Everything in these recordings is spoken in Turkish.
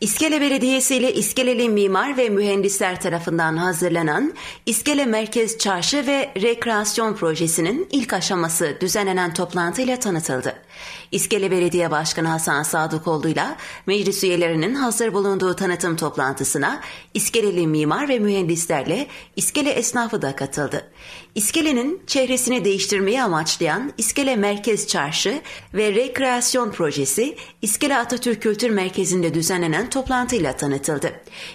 İskele Belediyesi ile İskeleli mimar ve mühendisler tarafından hazırlanan İskele Merkez Çarşı ve Rekreasyon Projesi'nin ilk aşaması düzenlenen toplantıyla tanıtıldı. İskele Belediye Başkanı Hasan Sadıkoğlu ile meclis üyelerinin hazır bulunduğu tanıtım toplantısına İskeleli mimar ve mühendislerle İskele esnafı da katıldı. İskele'nin çehresini değiştirmeyi amaçlayan İskele Merkez Çarşı ve Rekreasyon Projesi İskele Atatürk Kültür Merkezi'nde düzenlenen toplantıyla tanıtıldı.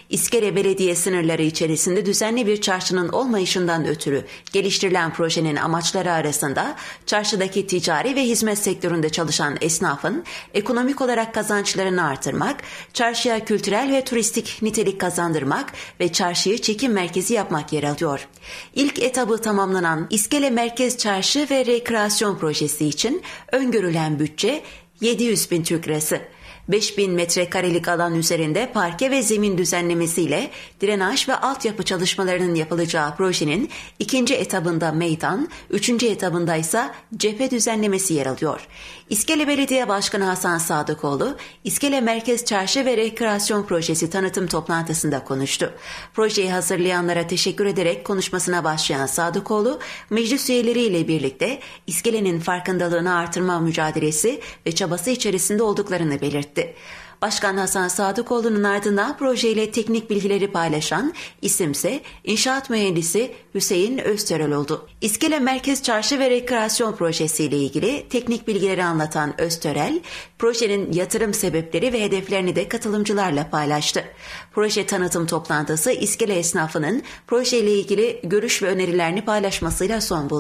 İskele Belediye sınırları içerisinde düzenli bir çarşının olmayışından ötürü geliştirilen projenin amaçları arasında çarşıdaki ticari ve hizmet sektöründe çalışan esnafın ekonomik olarak kazançlarını artırmak, çarşıya kültürel ve turistik nitelik kazandırmak ve çarşıyı çekim merkezi yapmak yer alıyor. İlk etabı tamamlanan İskele Merkez Çarşı ve Rekreasyon Projesi için öngörülen bütçe 700 bin Türk lirası. 5000 metrekarelik alan üzerinde parke ve zemin düzenlemesiyle drenaj ve altyapı çalışmalarının yapılacağı projenin ikinci etabında meydan, üçüncü etabında ise cephe düzenlemesi yer alıyor. İskele Belediye Başkanı Hasan Sadıkoğlu, İskele Merkez Çarşı ve Rekreasyon Projesi tanıtım toplantısında konuştu. Projeyi hazırlayanlara teşekkür ederek konuşmasına başlayan Sadıkoğlu, meclis üyeleriyle birlikte İskele'nin farkındalığını artırma mücadelesi ve çabası içerisinde olduklarını belirtti etti. Başkan Hasan Sadıkoğlu'nun ardından projeyle teknik bilgileri paylaşan isimse inşaat mühendisi Hüseyin Öztörel oldu. İskele Merkez Çarşı ve Rekreasyon Projesi ile ilgili teknik bilgileri anlatan Öztörel, projenin yatırım sebepleri ve hedeflerini de katılımcılarla paylaştı. Proje tanıtım toplantısı İskele esnafının projeyle ilgili görüş ve önerilerini paylaşmasıyla son buldu.